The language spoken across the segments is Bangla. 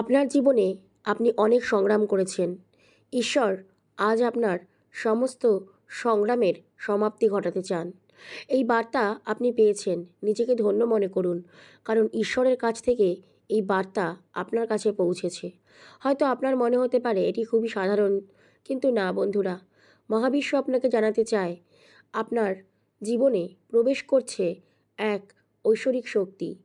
আপনার জীবনে আপনি অনেক সংগ্রাম করেছেন। ঈশ্বর আজ আপনার সমস্ত সংগ্রামের সমাপ্তি ঘটাতে চান। এই বার্তা আপনি পেয়েছেন, নিজেকে ধন্য মনে করুন, কারণ ঈশ্বরের কাছ থেকে এই বার্তা আপনার কাছে পৌঁছেছে। হয়তো আপনার মনে হতে পারে এটি খুবই সাধারণ, কিন্তু না বন্ধুরা, মহাবিশ্ব আপনাকে জানাতে চায়, আপনার জীবনে প্রবেশ করছে এক ঐশ্বরিক শক্তি।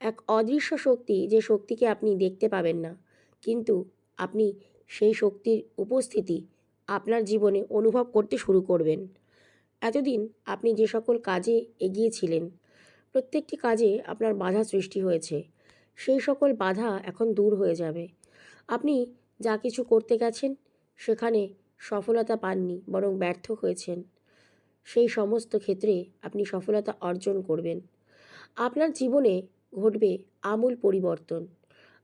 এক অদৃশ্য শক্তি যে শক্তিকে আপনি দেখতে পাবেন না। কিন্তু আপনি সেই শক্তির উপস্থিতি আপনার জীবনে অনুভব করতে শুরু করবেন। এতদিন আপনি যে সকল কাজে এগিয়েছিলেন, প্রত্যেকটি কাজে আপনার বাধা সৃষ্টি হয়েছে। সেই সকল বাধা এখন দূর হয়ে যাবে। আপনি যা কিছু করতে গেছেন, সেখানে সফলতা পাননি, বরং ব্যর্থ হয়েছেন। সেই সমস্ত ক্ষেত্রে আপনি সফলতা অর্জন করবেন। আপনার জীবনে ঘটবে আমূল পরিবর্তন।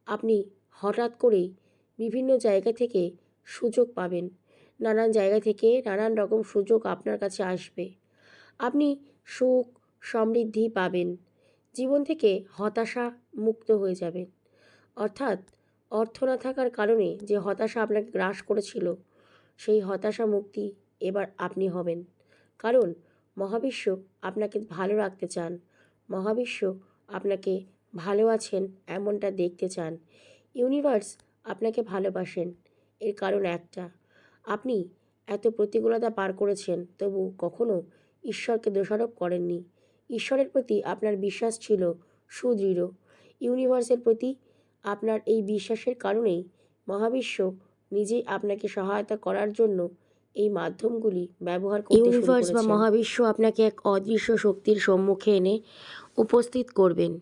আপনি হঠাৎ করেই বিভিন্ন জায়গা থেকে সুযোগ পাবেন। নানান জায়গা থেকে নানান রকম সুযোগ আপনার কাছে আসবে। আপনি সুখ, সমৃদ্ধি পাবেন। জীবন থেকে হতাশা মুক্ত হয়ে যাবেন। অর্থাৎ অর্থ না থাকার কারণে যে হতাশা আপনাকে গ্রাস করেছিল, সেই হতাশা মুক্তি এবার আপনি হবেন। কারণ মহাবিশ্ব আপনাকে ভালো রাখতে চান। মহাবিশ্ব আপনাকে ভালো আছেন এমনটা দেখতে চান। ইউনিভার্স আপনাকে ভালোবাসেন, এর কারণ একটা। আপনি এত প্রতিকূলতা পার করেছেন, তবু কখনো ঈশ্বরকে দোষারোপ করেননি। ঈশ্বরের প্রতি আপনার বিশ্বাস ছিল সুদৃঢ়। ইউনিভার্সের প্রতি আপনার এই বিশ্বাসের কারণেই মহাবিশ্ব নিজেই আপনাকে সহায়তা করার জন্য এই মাধ্যমগুলি ব্যবহার করতে ইউনিভার্স বা মহাবিশ্ব আপনাকে এক অদৃশ্য শক্তির সম্মুখে এনে উপস্থিত করবেন।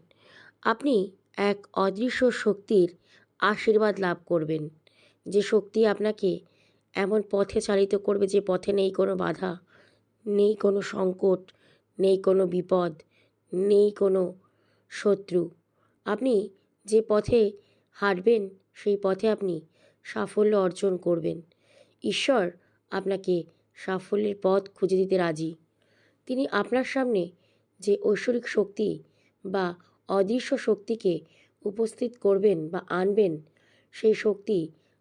আপনি এক অদৃশ্য শক্তির আশীর্বাদ লাভ করবেন। যে শক্তি আপনাকে এমন পথে চালিত করবে যে পথে নেই কোনো বাধা নেই কোনো সংকট নেই কোনো বিপদ নেই কোনো শত্রু। আপনি যে পথে হাঁটবেন সেই পথে আপনি সাফল্য অর্জন করবেন। ঈশ্বর আপনাকে সাফল্যের পথ খুঁজে দিতে রাজি। তিনি আপনার সামনে যে ঐশ্বরিক শক্তি বা অদৃশ্য শক্তিকে উপস্থিত করবেন বা আনবেন, সেই শক্তি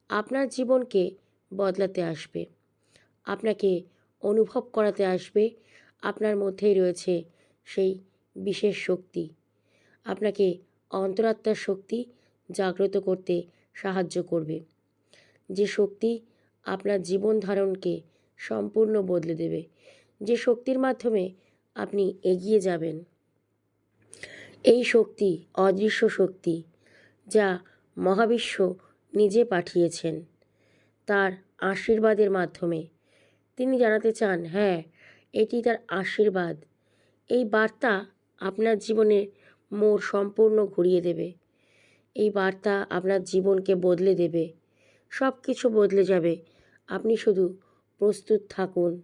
আপনার জীবনকে বদলাতে আসবে। আপনাকে অনুভব করাতে আসবে, আপনার মধ্যেই রয়েছে সেই বিশেষ শক্তি। আপনাকে অন্তরাত্মার শক্তি জাগ্রত করতে সাহায্য করবে। যে শক্তি আপনার জীবন ধারণকে সম্পূর্ণ বদলে দেবে। যে শক্তির মাধ্যমে আপনি এগিয়ে যাবেন, এই শক্তি অদৃশ্য শক্তি যা মহাবিশ্ব নিজে পাঠিয়েছেন। তার আশীর্বাদের মাধ্যমে তিনি জানাতে চান হ্যাঁ এটি তার আশীর্বাদ। এই বার্তা আপনার জীবনে মোড় সম্পূর্ণ ঘুরিয়ে দেবে। এই বার্তা আপনার জীবনকে বদলে দেবে। সব কিছু বদলে যাবে। আপনি শুধু প্রস্তুত থাকুন।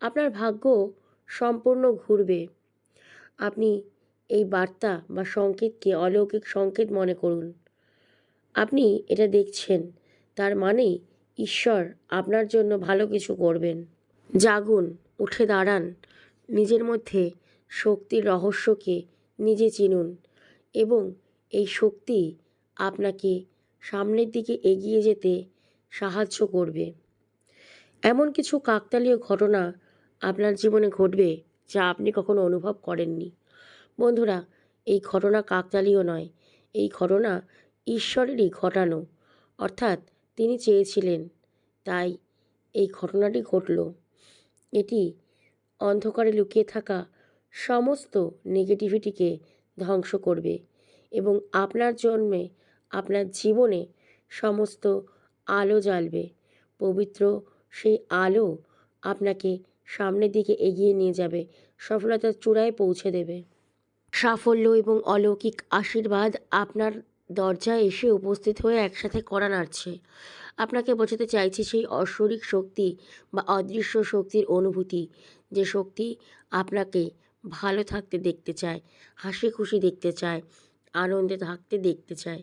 আপনার ভাগ্য সম্পূর্ণ ঘুরবে। আপনি এই বার্তা বা সংকেতকে অলৌকিক সংকেত মনে করুন। আপনি এটা দেখছেন, তার মানেই ঈশ্বর আপনার জন্য ভালো কিছু করবেন। জাগুন, উঠে দাঁড়ান, নিজের মধ্যে শক্তির রহস্যকে নিজে চিনুন এবং এই শক্তি আপনাকে সামনের দিকে এগিয়ে যেতে সাহায্য করবে। এমন কিছু কাকতালীয় ঘটনা আপনার জীবনে ঘটবে যা আপনি কখনো অনুভব করেননি। বন্ধুরা, এই ঘটনা কাকতালীয় নয়। এই ঘটনা ঈশ্বরেরই ঘটানো। অর্থাৎ তিনি চেয়েছিলেন, তাই এই ঘটনাটি ঘটল। এটি অন্ধকারে লুকিয়ে থাকা সমস্ত নেগেটিভিটিকে ধ্বংস করবে এবং আপনার জন্মে, আপনার জীবনে সমস্ত আলো জ্বালবে। পবিত্র সেই আলো আপনাকে সামনের দিকে এগিয়ে নিয়ে যাবে, সফলতার চূড়ায় পৌঁছে দেবে। সাফল্য এবং অলৌকিক আশীর্বাদ আপনার দরজায় এসে উপস্থিত হয়ে একসাথে করা নাড়ছে। আপনাকে বোঝাতে চাইছি সেই অশ্বরিক শক্তি বা অদৃশ্য শক্তির অনুভূতি, যে শক্তি আপনাকে ভালো থাকতে দেখতে চায়, হাসি খুশি দেখতে চায়, আনন্দে থাকতে দেখতে চায়।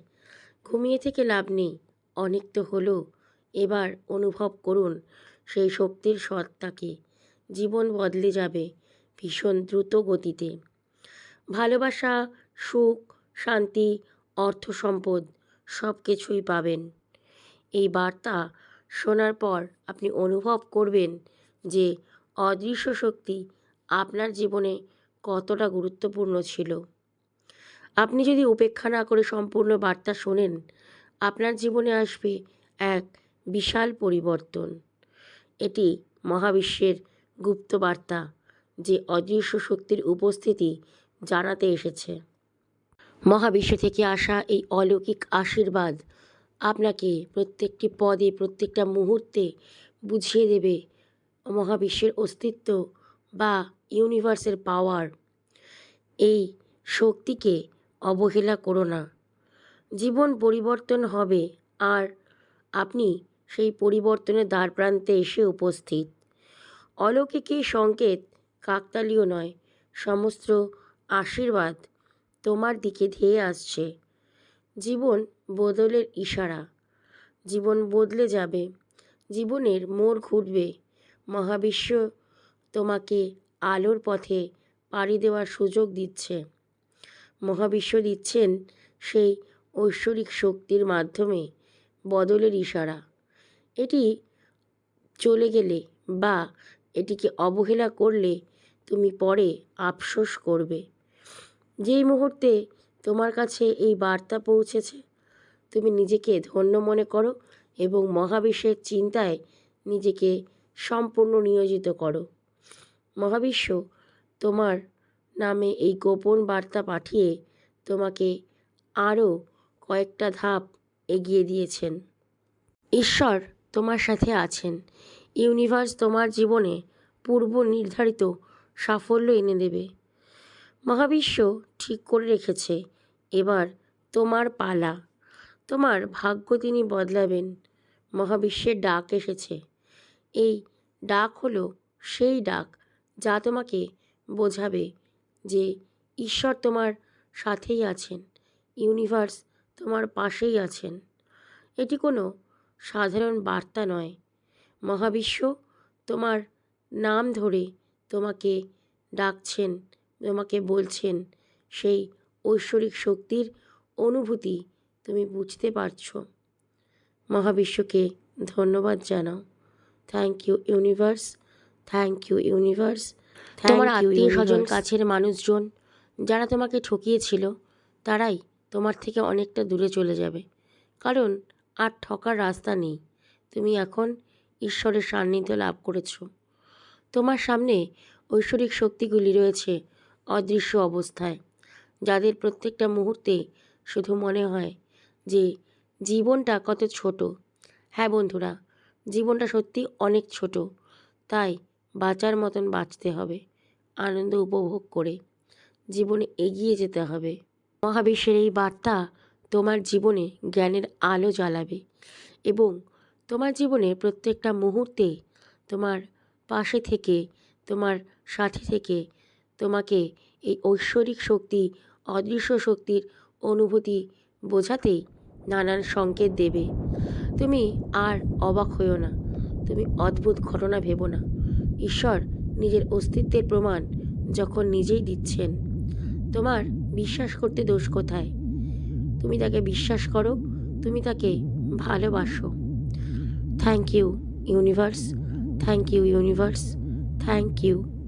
ঘুমিয়ে থেকে লাভ নেই। অনেক তো হলো। এবার অনুভব করুন সেই শক্তির সত্তাকে। জীবন বদলে যাবে ভীষণ দ্রুত গতিতে। ভালোবাসা, সুখ, শান্তি, অর্থ সম্পদ সব কিছুই পাবেন। এই বার্তা শোনার পর আপনি অনুভব করবেন যে অদৃশ্য শক্তি আপনার জীবনে কতটা গুরুত্বপূর্ণ ছিল। আপনি যদি উপেক্ষা না করে সম্পূর্ণ বার্তা শোনেন আপনার জীবনে আসবে এক বিশাল পরিবর্তন। এটি মহাবিশ্বের গুপ্ত বার্তা যে অদৃশ্য শক্তির উপস্থিতি জানাতে এসেছে। মহাবিশ্ব থেকে আসা এই অলৌকিক আশীর্বাদ আপনাকে প্রত্যেকটি পদে, প্রত্যেকটা মুহূর্তে বুঝিয়ে দেবে মহাবিশ্বের অস্তিত্ব বা ইউনিভার্সের পাওয়ার এই শক্তিকে অবহেলা করো না। জীবন পরিবর্তন হবে আর আপনি সেই পরিবর্তনের দ্বারপ্রান্তে এসে উপস্থিত। অলৌকিক এই সংকেত কাকতালীয় নয়, সমস্ত আশীর্বাদ তোমার দিকে ধেয়ে আসছে। জীবন বদলের ইশারা, জীবন বদলে যাবে, জীবনের মোড় ঘুরবে। মহাবিশ্ব তোমাকে আলোর পথে পাড়ি দেওয়ার সুযোগ দিচ্ছে। মহাবিশ্ব দিচ্ছেন সেই ঐশ্বরিক শক্তির মাধ্যমে বদলের ইশারা। এটি চলে গেলে বা এটিকে অবহেলা করলে তুমি পরে আফসোস করবে। যেই মুহূর্তে তোমার কাছে এই বার্তা পৌঁছেছে, তুমি নিজেকে ধন্য মনে করো এবং মহাবিশ্বের চিন্তায় নিজেকে সম্পূর্ণ নিয়োজিত করো। মহাবিশ্ব তোমার নামে এই গোপন বার্তা পাঠিয়ে তোমাকে আরও কয়েকটা ধাপ এগিয়ে দিয়েছেন। ঈশ্বর তোমার সাথে আছেন। ইউনিভার্স তোমার জীবনে পূর্ব নির্ধারিত সাফল্য এনে দেবে। মহাবিশ্ব ঠিক করে রেখেছে। এবার তোমার পালা। তোমার ভাগ্য তিনি বদলাবেন। মহাবিশ্বের ডাক এসেছে। এই ডাক হলো সেই ডাক যা তোমাকে বোঝাবে যে ঈশ্বর তোমার সাথেই আছেন। ইউনিভার্স তোমার পাশেই আছেন। এটি কোনো সাধারণ বার্তা নয়। মহাবিশ্ব তোমার নাম ধরে তোমাকে ডাকছেন তোমাকে বলছেন। সেই ঐশ্বরিক শক্তির অনুভূতি তুমি বুঝতে পারছ। মহাবিশ্বকে ধন্যবাদ জানাও। Thank you universe thank you universe তোমার আত্মীয় স্বজন কাছের মানুষজন যারা তোমাকে ঠকিয়েছিল তারাই তোমার থেকে অনেকটা দূরে চলে যাবে। কারণ আর ঠকার রাস্তা নেই। তুমি এখন ঈশ্বরের সান্নিধ্য লাভ করেছ। তোমার সামনে ঐশ্বরিক শক্তিগুলি রয়েছে অদৃশ্য অবস্থায়, যাদের প্রত্যেকটা মুহূর্তে শুধু মনে হয় যে জীবনটা কত ছোট। হ্যাঁ বন্ধুরা, জীবনটা সত্যি অনেক ছোট, তাই বাঁচার মতন বাঁচতে হবে, আনন্দ উপভোগ করে জীবনে এগিয়ে যেতে হবে। মহাবিশ্বের এই বার্তা তোমার জীবনে জ্ঞানের আলো জ্বালাবে এবং তোমার জীবনে প্রত্যেকটা মুহূর্তে তোমার পাশে থেকে, তোমার সাথে থেকে তোমাকে এই ঐশ্বরিক শক্তি, অদৃশ্য শক্তির অনুভূতি বোঝাতেই নানান সংকেত দেবে। তুমি আর অবাক হইও না, তুমি অদ্ভুত ঘটনা ভেবো না। ঈশ্বর নিজের অস্তিত্বের প্রমাণ যখন নিজেই দিচ্ছেন, তোমার বিশ্বাস করতে দোষ কোথায়? তুমি তাকে বিশ্বাস করো, তুমি তাকে ভালোবাসো। Thank you universe thank you universe thank you